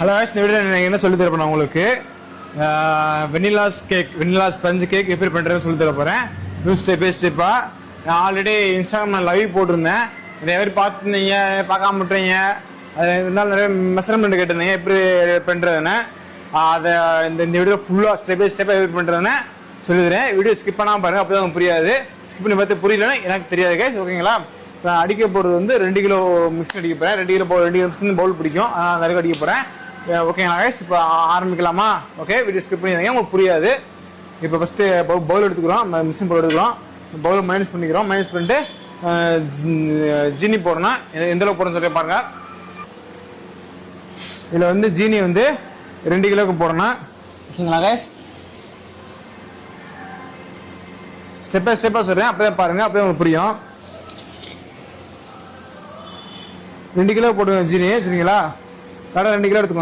Hello ash நான் என்ன சொல்லி தரப்போம் உங்களுக்கு? Vanillas cake vanillas sponge cake எப்படி பண்ணுறதுன்னு சொல்லி தர போகிறேன் நியூ ஸ்டெப் பை ஸ்டெப்பாக நான் ஆல்ரெடி இன்ஸ்டாகிராம் நான் லைவ் போட்டிருந்தேன். நிறைய பேர் பார்த்துருந்தீங்க? பார்க்காம விட்டுறீங்க. அது இருந்தாலும் நிறைய மெஷர்மெண்ட் கேட்டிருந்தீங்க. எப்படி பண்ணுறதுன்னு அதை இந்த இந்த வீடியோ ஃபுல்லாக ஸ்டெப் பை ஸ்டெப்பாக எப்படி பண்ணுறதுன்னு சொல்லிடுறேன் வீடியோ ஸ்கிப் பண்ணாமல் பாருங்கள் அப்போ தான் புரியாது. ஸ்கிப் பண்ணி பார்த்து புரியலன்னு எனக்கு தெரியாது guys. ஓகேங்களா? நான் அடிக்க போகிறது வந்து ரெண்டு கிலோ மிக்ஸ் அடிக்க போகிறேன் ரெண்டு கிலோ ரெண்டு கிலோ மிக்ஸ் பவுல் பிடிக்கும். அதனால் நிறைய அடிக்க போகிறேன் ஓகேங்களா கைஸ் இப்போ ஆரம்பிக்கலாமா? ஓகே வீடியோ ஸ்கிப் பண்ணிடுங்க உங்களுக்கு புரியாது. இப்போ ஃபஸ்ட்டு பவுல் பவுல் எடுத்துக்கிறோம் மிஷின் பவுல் எடுத்துக்கிறோம் பவுல் மைனஸ் பண்ணிக்கிறோம் மைனஸ் பண்ணிட்டு ஜீனி போடணும். எந்த- அளவு போடணும்னு சொல்லி பாருங்க. இதில் வந்து ஜீனி வந்து ரெண்டு கிலோக்கு போடணும். ஓகேங்களா கைஸ் ஸ்டெப் பை ஸ்டெப்பாக சொல்கிறேன் அப்படியே பாருங்கள் அப்படியே உங்களுக்கு புரியும். ரெண்டு கிலோ போடுவேன் ஜீனி சரிங்களா கடை ரெண்டு கிலோ எடுத்துக்கோங்க.